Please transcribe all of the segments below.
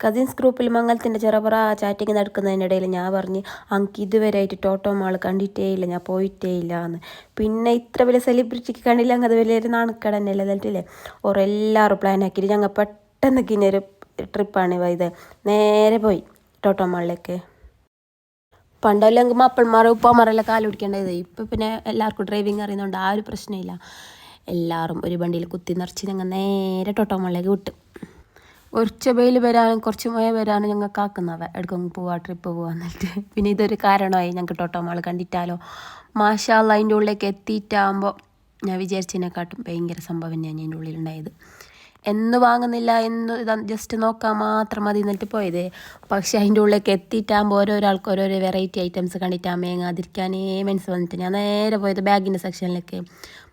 Cousins ഗ്രൂപ്പിൽ മംഗലത്തിന്റെ ചെറുപറ chatting നടക്കുന്നതിനിടയിൽ ഞാൻ പറഞ്ഞ് അങ്ക് ഇതുവരെയായിട്ട് ടോട്ടോ മാൾ കണ്ടിട്ടേ ഇല്ല ഞാൻ പോയിട്ടേ ഇല്ല എന്ന്. പിന്നെ ഇത്ര വലിയ സെലിബ്രിറ്റിക്ക് കണ്ടില്ല അങ്ങ് അത് വലിയൊരു നാണക്കേട് തന്നെയല്ലേ എന്നിട്ടില്ലേ? ഓരെല്ലാവരും പ്ലാൻ ആക്കിയിട്ട് ഞങ്ങൾ പെട്ടെന്ന് കിന്നൊരു ട്രിപ്പാണ് ഇത് നേരെ പോയി ടോട്ടോ മാളിലേക്ക് പണ്ടല്ലെങ്കിൽ ഉപ്പന്മാരെല്ലാം കാലം പിടിക്കേണ്ടത്. ഇപ്പം പിന്നെ എല്ലാവർക്കും ഡ്രൈവിങ് അറിയുന്നതുകൊണ്ട് ആ ഒരു പ്രശ്നമില്ല. എല്ലാവരും ഒരു വണ്ടിയിൽ കുത്തി നിറച്ച് ഞങ്ങൾ നേരെ ടോട്ടോ മാളിലേക്ക് വിട്ടു. കുറച്ച് വെയിൽ വരാനും കുറച്ച് മഴ വരാനും ഞങ്ങൾക്ക് ആക്കുന്നവ എടുക്കും പോവാ ട്രിപ്പ് പോവാ എന്നിട്ട്. പിന്നെ ഇതൊരു കാരണമായി. ഞങ്ങൾക്ക് ടോട്ടോ മാൾ കണ്ടിട്ടാലോ. മാഷാല്ല അതിന്റെ ഉള്ളിലേക്ക് എത്തിയിട്ടാകുമ്പോൾ ഞാൻ വിചാരിച്ചതിനെക്കാട്ടും ഭയങ്കര സംഭവം തന്നെയാണ് അതിന്റെ ഉള്ളിലുണ്ടായത്. എന്ന് വാങ്ങുന്നില്ല എന്ന് ജസ്റ്റ് നോക്കാൻ മാത്രം മതി എന്നിട്ട് പോയത്. പക്ഷേ അതിന്റെ ഉള്ളിലേക്ക് എത്തിയിട്ടാകുമ്പോൾ ഓരോരാൾക്ക് ഓരോരോ വെറൈറ്റി ഐറ്റംസ് കണ്ടിട്ട് മേങ്ങാതിരിക്കാനേ മനസ്സ് വന്നിട്ട് ഞാൻ നേരെ പോയത് ബാഗിന്റെ സെക്ഷനിലേക്ക്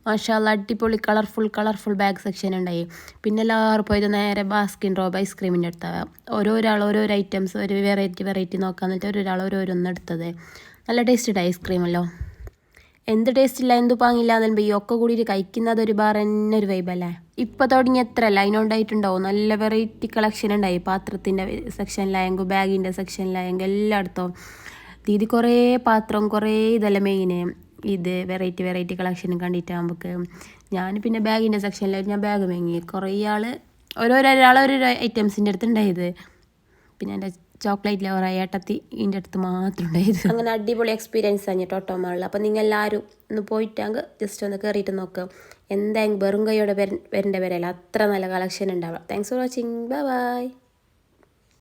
മാഷാല്ല അടിപൊളി കളർഫുൾ കളർഫുൾ ബാഗ് സെക്ഷൻ ഉണ്ടായി. പിന്നെ എല്ലാവരും പോയത് നേരെ ബാസ്കിൻ റോബ് ഐസ്ക്രീമിന്റെ അടുത്താണ് ഓരോരാൾ ഓരോരോ ഐറ്റംസ് ഒരു വെറൈറ്റി വെറൈറ്റി നോക്കാൻ എന്നിട്ട് ഓരോരാൾ ഓരോരോന്ന് എടുത്തത്. നല്ല ടേസ്റ്റ് ഐസ്ക്രീമല്ലോ എന്ത് ടേസ്റ്റ് ഇല്ല എന്ത് പാങ്ങില്ല ഈ ഒക്കെ കൂടിയിട്ട് കഴിക്കുന്നത് ഒരു ബാർ തന്നെ ഒരു വൈബല്ലേ ഇപ്പോൾ തുടങ്ങി എത്ര ലൈൻ അതിനുണ്ടായിട്ടുണ്ടാവും. നല്ല വെറൈറ്റി കളക്ഷൻ ഉണ്ടായി. പാത്രത്തിന്റെ സെക്ഷനിലായെങ്കിൽ ബാഗിന്റെ സെക്ഷനിലായെങ്കിൽ എല്ലായിടത്തും. ദീദി കുറേ പാത്രം കുറേ ഇതെല്ലാം മെയിന് ഇത് വെറൈറ്റി വെറൈറ്റി കളക്ഷൻ കണ്ടിട്ട് കണ്ടിട്ടാകുമ്പോൾ ഞാൻ പിന്നെ ബാഗിന്റെ സെക്ഷനിലായിരുന്നു ഞാൻ ബാഗ് വാങ്ങി കുറേ ആൾ ഓരോരോ ഓരോരോ ഐറ്റംസിന്റെ അടുത്ത് ഉണ്ടായത്. പിന്നെ എന്റെ ചോക്ലേറ്റ് ലവർ ഏട്ടത്തി ഇതിന്റെ അടുത്ത് മാത്രം അങ്ങനെ അടിപൊളി എക്സ്പീരിയൻസ് ആണ് കേട്ടോ മാളിൽ അപ്പോൾ നിങ്ങൾ എല്ലാവരും ഒന്ന് പോയിട്ടാങ്ക് ജസ്റ്റ് ഒന്ന് കയറിയിട്ട് നോക്കുക എന്തായാലും വെറും കൈയോടെ വരേണ്ട വരല്ല അത്ര നല്ല കളക്ഷൻ ഉണ്ടാവുക. Thanks for watching bye bye